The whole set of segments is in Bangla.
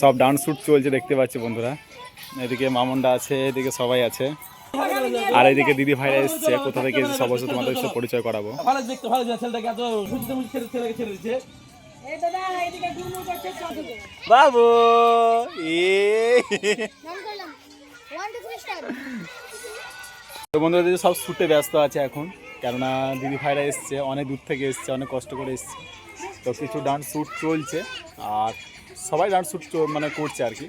সব ডান্স শ্যুট চলছে দেখতে পাচ্ছি বন্ধুরা। এদিকে মামুনটা আছে এদিকে সবাই আছে। আর এদিকে দিদি ভাইরা এসছে কোথা থেকে এসে সবার সাথে তোমাদের সাথে পরিচয় করাবো। বাবু এ। তো বন্ধুরা দিদি সব শ্যুটে ব্যস্ত আছে এখন কেননা দিদি ভাইরা এসছে অনেক দূর থেকে এসছে অনেক কষ্ট করে এসছে। তো কিছু ডান্স শ্যুট চলছে আর সবাই ডান্স শ্যুট মানে করছে আর কি।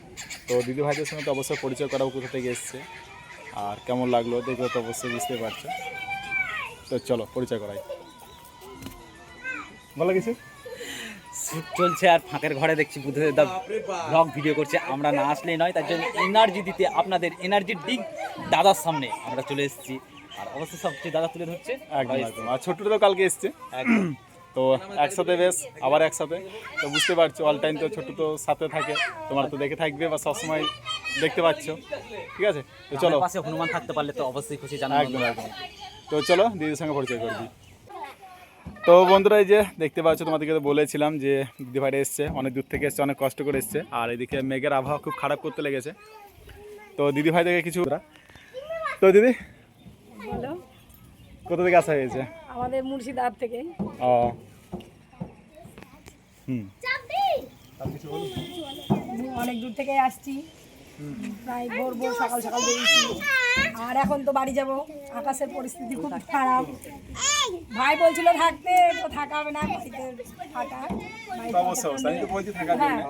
তো দিদি ভাইদের সঙ্গে তো অবশ্যই পরিচয় করাবো কোথা থেকে এসছে আর কেমন লাগল দেখে তো অবশ্যই বুঝতে পারছ। তো চলো পরিচয় করাই। ভালো কিছু শ্যুট চলছে আর ফাঁকের ঘরে দেখছি বুদ্ধদেব দা ব্লগ ভিডিও করছে। আমরা না আসলেই নয় তার জন্য এনার্জি দিতে আপনাদের এনার্জির দিক দাদার সামনে আমরা চলে এসেছি। আর অবশ্যই সবচেয়ে দাদা তুলে ধরছে। একদম একদম। আর ছোট্টটা তো কালকে এসছে। একদম। তো একসাথে বেশ আবার একসাথে। তো বুঝতে পারছ অল টাইম তো ছোট তো সাথে থাকে তোমার তো দেখে থাকবে বা সবসময় দেখতে পাচ্ছ। ঠিক আছে? তো চলো। পাশে হনুমান থাকতে পারলে তো অবশ্যই খুশি জানাব একদম একদম। তো চলো দিদির সঙ্গে পরিচয় করবি তো বন্ধুরা এই যে দেখতে পাচ্ছ তোমাদেরকে তো বলেছিলাম যে দিদি ভাইরা এসছে অনেক দূর থেকে এসছে অনেক কষ্ট করে এসছে। আর এদিকে মেঘের আবহাওয়া খুব খারাপ করতে লেগেছে। তো দিদি ভাই থেকে কিছু তো দিদি? কোথা থেকে আসা হয়েছে? আমাদের মুর্শিদাবাদ থেকে। ও। হুম। অনেক দূর থেকে আসছি। প্রায় ভোর ভোর সকাল সকাল বেরিয়েছি আর এখন তো বাড়ি যাব। আকাশের পরিস্থিতি খুব খারাপ। ভাই বলছিল থাকতে তো থাকা হবে না বাড়িতে থাকা।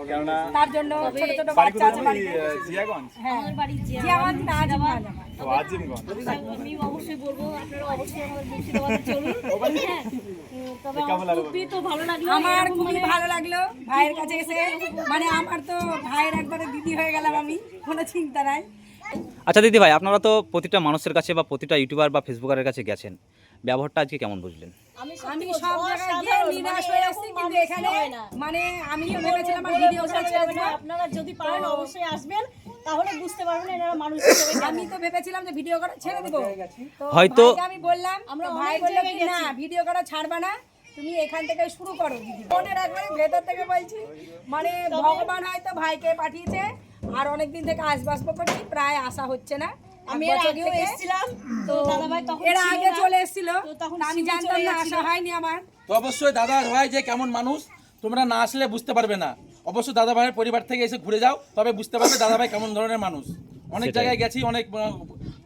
কেননা তার জন্য ছোট ছোট বাচ্চা আছে? বাড়িতে। হ্যাঁ না আজিমগঞ্জ আজিমগঞ্জ আমি অবশ্যই বলব আপনারা অবশ্যই আমাদের মুর্শিদাবাদে চলুন। হ্যাঁ তবে আমার লাগল? খুবই তো ভালো লাগল আমার খুবই মানে- ভালো লাগল ভাইয়ের কাছে এসে। মানে আমার তো ভাইয়ের একবারে দিদি হয়ে গেলাম আমি কোনো চিন্তা নাই। আচ্ছা দিদি ভাই আপনারা তো প্রতিটা মানুষের কাছে বা প্রতিটা ইউটিউবার বা ফেসবুকারের কাছে গেছেন। ব্যবহারটা আজকে কেমন বুঝলেন? আমি সব জায়গায় গিয়ে নিরাশ মানে হয়ে আসছি কিন্তু এখানে মানে আমি তো ভেবেছিলাম আমার ভিডিও না। আপনারা যদি পারেন অবশ্যই আসবেন তাহলে বুঝতে পারবেন এনারা মানুষ আমি তো ভেবেছিলাম যে ভিডিও করা ছেড়ে দেবো। হয়তো- আমি বললাম আমরা ভাই অনেক বলল জায়গায় কি না ভিডিও করা ছাড়বা না তুমি এখান থেকে শুরু করো মনে রাখবে ভেতর থেকে বলছি মানে ভগবান হয়তো ভাইকে পাঠিয়েছে আর অনেকদিন থেকে আসবাসব করছি প্রায় আসা হচ্ছে না। আমি এর আগেও এসেছিলাম তো দাদাভাই তখন এর আগে চলে এসেছিল। তো তখন আমি জানতাম না আসা হয়নি আমার। তো অবশ্যই দাদা ভাই যে কেমন মানুষ তোমরা না আসলে বুঝতে পারবে না। অবশ্যই দাদা ভাইয়ের পরিবার থেকে এসে ঘুরে যাও তবে বুঝতে পারবে দাদা ভাই কেমন ধরনের মানুষ। অনেক জায়গায় গেছি অনেক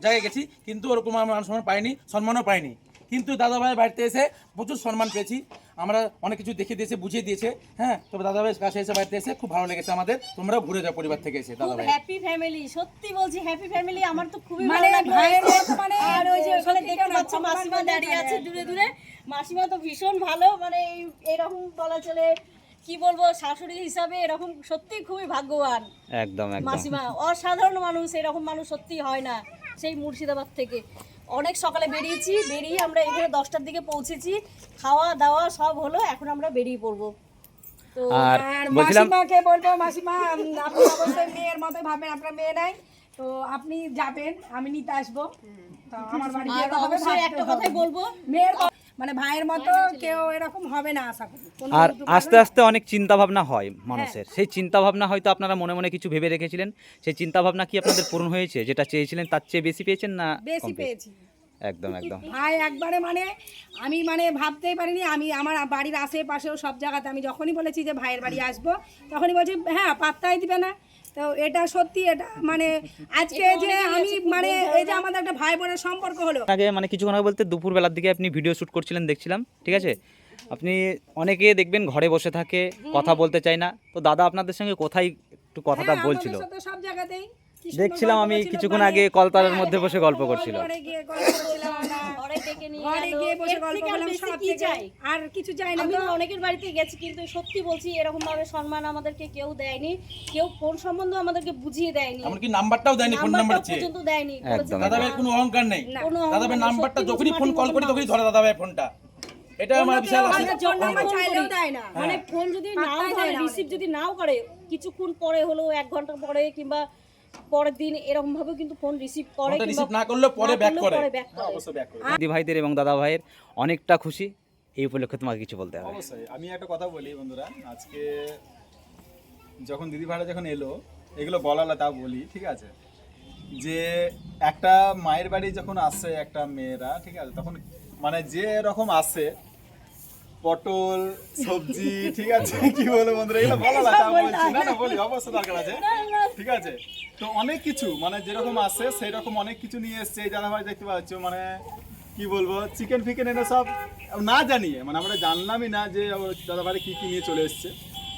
জায়গায় গেছি কিন্তু ওরকম আমার সম্মান পাইনি সম্মানও পাইনি। কিন্তু দাদা ভাইয়ের বাড়িতে এসে প্রচুর সম্মান পেয়েছি। আমরা অনেক কিছু দেখে দিয়েছে বুঝিয়ে দিয়েছে। হ্যাঁ তবে দাদা ভাইয়ের কাছে এসে বাড়িতে এসে খুব ভালো লেগেছে আমাদের। তোমরা ঘুরে যাও পরিবার থেকে এসে দাদা খুব ভাই হ্যাপি ফ্যামিলি সত্যি বলছি হ্যাপি ফ্যামিলি আমার তো খুবই মানে ভালো ভাইয়ের মতো মানে আর ওই যে ওখানে দেখতে পাচ্ছ মাসিমা দাঁড়িয়ে মানে। আছে দূরে দূরে। মাসিমা তো ভীষণ ভালো মানে এই- এরকম বলা চলে কি বলব শাশুড়ি হিসাবে এরকম সত্যি খুবই ভাগ্যবান। একদম একদম। মাসিমা অসাধারণ মানুষ এরকম মানুষ সত্যি হয় না সেই মুর্শিদাবাদ থেকে। অনেক সকালে বেরিয়েছি বেরিয়ে আমরা এখানে দশটার দিকে পৌঁছেছি খাওয়া দাওয়া সব হলো এখন আমরা বেরিয়ে পড়ব। তো আর মাসিমাকে বলব মাসিমা আপনি অবশ্যই মেয়ের মতো ভাবেন আপনার মেয়ে নাই তো আপনি যাবেন আমি নিতে আসব। তো আমার বাড়ি হবে, একটা কথাই বলব। মেয়ের মানে ভাইয়ের মতো কেউ এরকম হবে না আশা করি। আর আস্তে আস্তে অনেক চিন্তা ভাবনা হয় মানুষের। সেই চিন্তা ভাবনা হয়তো আপনারা মনে মনে কিছু ভেবে রেখেছিলেন। সেই চিন্তা ভাবনা কি আপনাদের পূরণ হয়েছে? যেটা চেয়েছিলেন তার চেয়ে বেশি পেয়েছেন না বেশি পেয়েছেন? পেয়েছি। একদম একদম। ভাই একবারে মানে আমি মানে ভাবতেই পারিনি আমি আমার বাড়ির আশেপাশেও সব জায়গাতে আমি যখনই বলেছি যে ভাইয়ের বাড়ি আসব তখনই বলছি হ্যাঁ পাত্তাই দিবে না। তো এটা সত্যি এটা মানে আজকে যে আমি মানে এই যে আমাদের একটা ভাই বোনের সম্পর্ক হলো। আগে মানে কিছুক্ষণ আগে বলতে দুপুরবেলার দিকে আপনি ভিডিও শ্যুট করছিলেন দেখছিলাম ঠিক আছে? আপনি অনেকে দেখবেন ঘরে বসে থাকে কথা বলতে চায় না। তো দাদা আপনাদের সঙ্গে কোথায় একটু কথাটা হ্যাঁ, বলছিল? সব জায়গাতেই দেখছিলাম আমি কিছুক্ষণ মানে- আগে কলতলার হ্যাঁ, মধ্যে বসে গল্প গল্প করছিলাম। ঘরে ডেকে নিয়ে ঘরে গিয়ে বসে গল্প আর করলাম সব কি চাই? আর কিছু চাই না আমি অনেকের বাড়িতে গেছি কিন্তু সত্যি বলছি এরকম ভাবে সম্মান আমাদেরকে কেউ দেয়নি। কেউ ফোন সম্বন্ধে আমাদেরকে বুঝিয়ে দেয়নি। এমনকি নাম্বারটাও দেয়নি ফোন নাম্বার পর্যন্ত দেয়নি। দাদা ভাইয়ের কোনো অহংকার নেই। দাদা নেই, নাম্বারটা যখনই ফোন কল করি তখনই ধরে দাদা ভাই ফোনটা। এটা আমার বিশাল মানে ফোন যদি নাও করে রিসিভ যদি নাও করে কিছুক্ষণ পরে হলো এক ঘণ্টা পরে কিংবা পরের দিন এরকম ভাবে কিন্তু ফোন রিসিভ করে রিসিভ না করলেও পরে ব্যাক করে। করব দিদি ভাইদের এবং দাদা ভাইয়ের অনেকটা খুশি এই উপলক্ষে তোমাকে কিছু বলতে হবে। অবশ্যই আমি একটা কথা বলি বন্ধুরা আজকে যখন দিদি ভাইরা যখন এলো এগুলো বলালা তা বলি ঠিক আছে? যে একটা মায়ের বাড়ি যখন আসে একটা মেয়েরা ঠিক আছে তখন মানে যে রকম আসে পটল সবজি ঠিক আছে কি বলব বন্ধুরা এগুলো বলালা তা বলছি। না না বলি অবশ্য দরকার আছে। ঠিক আছে? তো অনেক কিছু মানে যেরকম আসে সেই রকম অনেক কিছু নিয়ে এসছে এই দাদা ভাই দেখতে পাচ্ছ মানে কি বলব চিকেন ফিকেন এনে সব না জানিয়ে মানে আমরা জানলামই না যে দাদা ভাই কি কি নিয়ে চলে এসছে।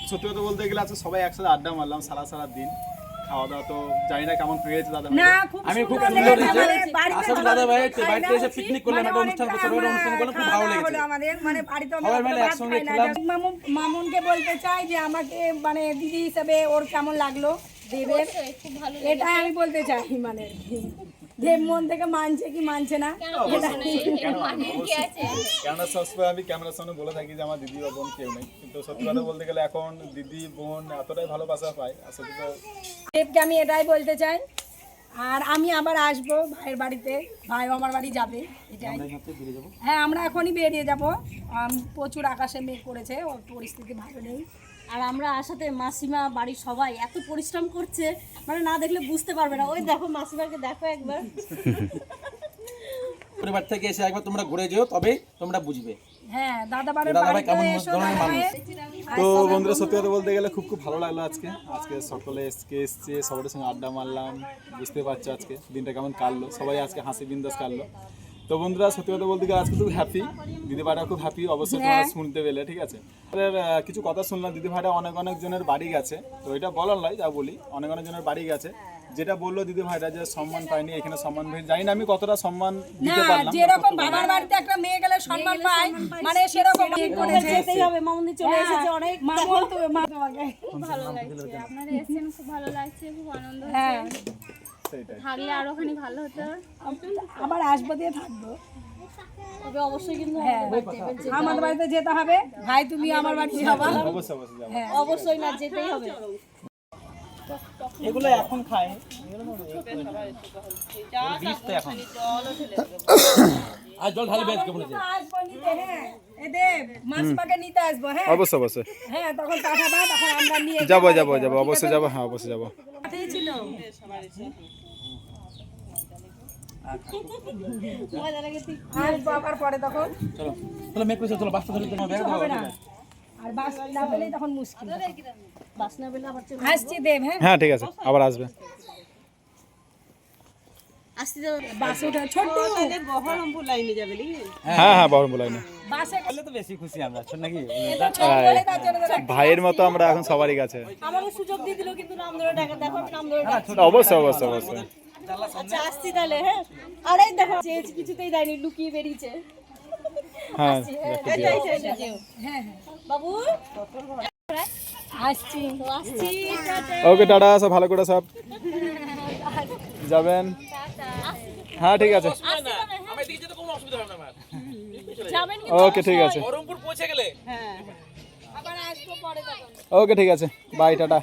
সত্যি কথা বলতে গেলে আজকে সবাই একসাথে আড্ডা মারলাম সারা সারা দিন। খাওয়া দাওয়া তো জানি না কেমন পেয়েছে দাদা আমি খুব সুন্দর আসলে দাদা ভাই বাড়িতে এসে পিকনিক করলাম একটা অনুষ্ঠান অনুষ্ঠান করলাম খুব ভালো লেগেছে। আমাদের মানে বাড়িতে মামুনকে বলতে চাই যে আমাকে মানে দিদি হিসেবে ওর কেমন লাগল? দেবের এটাই আমি বলতে চাই মানে দেব মন থেকে মানছে কি মানছে না? কেননা সবসময় আমি ক্যামেরার সামনে বলে থাকি যে আমার দিদি বা বোন কেউ নেই। কিন্তু সত্যি কথা বলতে গেলে এখন দিদি বোন এতটাই ভালোবাসা পায় আর সত্যি দেবকে আমি এটাই বলতে চাই। আর আমি আবার আসব ভাইয়ের বাড়িতে। ভাইও আমার বাড়ি যাবে এটাই। হ্যাঁ আমরা এখনই বেরিয়ে যাব। প্রচুর আকাশে মেঘ করেছে ওর পরিস্থিতি ভালো নেই। আর আমরা আসাতে মাসিমা বাড়ির সবাই এত পরিশ্রম করছে মানে না দেখলে বুঝতে পারবে না। ওই দেখো মাসিমাকে দেখো একবার। পরিবার থেকে এসে একবার তোমরা ঘুরে যেও তবে তোমরা বুঝবে। হ্যাঁ দাদা। তো বন্ধুরা সত্যি কথা বলতে গেলে খুব খুব ভালো লাগল আজকে। আজকে সকলে এসকে এসছে সবার সঙ্গে আড্ডা মারলাম বুঝতে পারছ আজকে দিনটা কেমন কাটলো সবাই আজকে হাসি বিন্দাস কাটলো। তো বন্ধুরা সত্যি কথা বলতে গেলে আজকে খুব হ্যাপি দিদি ভাইরা খুব হ্যাপি অবশ্যই তোমরা শুনতে পেলে ঠিক আছে? কিছু কথা শুনলাম দিদি ভাইরা অনেক অনেক জনের বাড়ি গেছে। তো এটা বলার নয় যা বলি অনেক অনেক জনের বাড়ি গেছে। যেটা বলল দিদি ভাইরা যে সম্মান পায়নি এখানে সম্মান পেয়ে জানি না আমি কতটা সম্মান দিতে পারলাম যেরকম বাবার বাড়িতে একটা মেয়ে গেলে সম্মান পায় মানে সেরকম যেতেই হবে মামুনি চলে এসেছে অনেক মামুন তো মা ভালো লাগছে। আপনারা এসেছেন খুব ভালো লাগছে খুব আনন্দ হচ্ছে। হ্যাঁ। থাকলে আরও খানি ভালো হতো। আবার আসব দিয়ে থাকব। তবে অবশ্যই কিন্তু হ্যাঁ। আমাদের বাড়িতে যেতে হবে। ভাই তুমি আমার বাড়ি যাবা। অবশ্যই অবশ্যই যাব। অবশ্যই না যেতেই হবে। এগুলো এখন খায়। বীজ তো এখন। আর জল ঢালবে আজকে বলেছে নিতে হ্যাঁ এ দেব মাসিমাকে নিতে আসব হ্যাঁ। অবশ্যই অবশ্যই। হ্যাঁ তখন পাঠাবা তখন আমরা নিয়ে যাব। যাব যাব অবশ্যই যাব হ্যাঁ অবশ্যই যাব। সাথেই ছিল পরে তখন চলো চলো মেক করে চলো বাসটা ধরে তোমার ব্যাগ হবে না আর বাস না পেলেই তখন মুশকিল। বাস না পেলে আবার আসছি দেব হ্যাঁ? হ্যাঁ ঠিক আছে। আবার আসবে। আসতে হ্যাঁ হ্যাঁ বাসে তো বেশি খুশি আমরা শোন নাকি? তো ভাইয়ের মতো আমরা এখন সবারই কাছে। আমারও সুযোগ দিয়ে দিল কিন্তু নাম ধরে টাকা দেখো নাম ধরে অবশ্যই অবশ্যই অবশ্যই। আচ্ছা আসছি তাহলে হ্যাঁ? আরে দেখো চেয়েছি কিছুতেই দেয়নি লুকিয়ে বেরিয়েছে। হ্যাঁ হ্যাঁ হ্যাঁ। বাবু? ওকে টাটা সব ভালো করে সব। যাবেন? হ্যাঁ ঠিক আছে। যাবেন ওকে ঠিক আছে। বহরমপুর পৌঁছে গেলে। আবার আসব পরে তখন। ওকে ঠিক আছে। Bye tata.